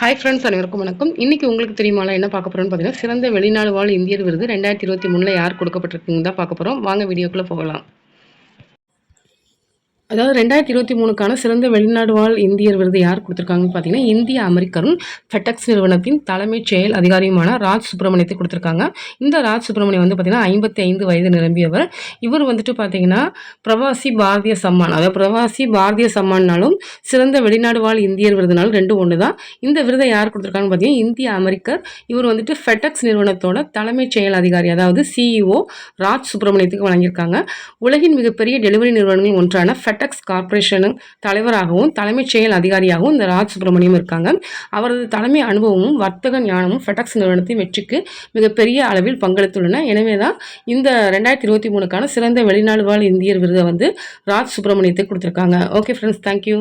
Hi friends அனைவருக்கும் வணக்கம். இன்னைக்கு உங்களுக்கு தெரியுமால என்ன பார்க்க போறோம்னு பார்த்தீங்கன்னா சிறந்த வெளிநாடு வாழ் இந்தியர் விருது ரெண்டாயிரத்தி இருபத்தி மூணில் யார் கொடுக்கப்பட்டிருக்குங்க தான் பார்க்க போகிறோம் வாங்க வீடியோக்குள்ளே போகலாம். அதாவது ரெண்டாயிரத்தி இருபத்தி மூணுக்கான சிறந்த வெளிநாடு வாழ் இந்தியர் விருது யார் கொடுத்துருக்காங்கன்னு பார்த்தீங்கன்னா இந்திய அமெரிக்கரும் ஃபெட்டக்ஸ் நிறுவனத்தின் தலைமைச் செயல் அதிகாரியுமான ராஜ் சுப்பிரமணியத்தை கொடுத்துருக்காங்க. இந்த ராஜ் சுப்பிரமணியம் வந்து பார்த்தீங்கன்னா ஐம்பத்தி ஐந்து வயது நிரம்பியவர். இவர் வந்துட்டு பார்த்தீங்கன்னா பிரவாசி பாரதிய சம்மான். அதாவது பிரவாசி பாரதிய சம்மான்னாலும் சிறந்த வெளிநாடு வாழ் இந்தியர் விருதுனாலும் ரெண்டு ஒன்று தான் இந்த விருதை யார் கொடுத்துருக்காங்கன்னு பார்த்தீங்கன்னா இந்திய அமெரிக்கர். இவர் வந்துட்டு ஃபெட்டக்ஸ் நிறுவனத்தோட தலைமைச் செயல் அதிகாரி அதாவது சிஇஓ ராஜ் சுப்பிரமணியத்துக்கு வழங்கியிருக்காங்க. உலகின் மிகப்பெரிய டெலிவரி நிறுவனங்களில் ஒன்றான ஃபெட் ஃபெட்டக்ஸ் கார்பரேஷனும் தலைவராகவும் தலைமைச் செயல் அதிகாரியாகவும் இந்த ராஜ் சுப்பிரமணியம் இருக்காங்க. அவரது தலைமை அனுபவமும் வர்த்தக ஞானமும் ஃபெட்டக்ஸ் நிறுவனத்தின் வெற்றிக்கு மிகப்பெரிய அளவில் பங்களித்துள்ளன. எனவே தான் இந்த ரெண்டாயிரத்தி இருபத்தி மூணுக்கான சிறந்த வெளிநாடு வாழ் இந்தியர் விருதை வந்து ராஜ் சுப்பிரமணியத்துக்கு கொடுத்துருக்காங்க. Okay friends thank you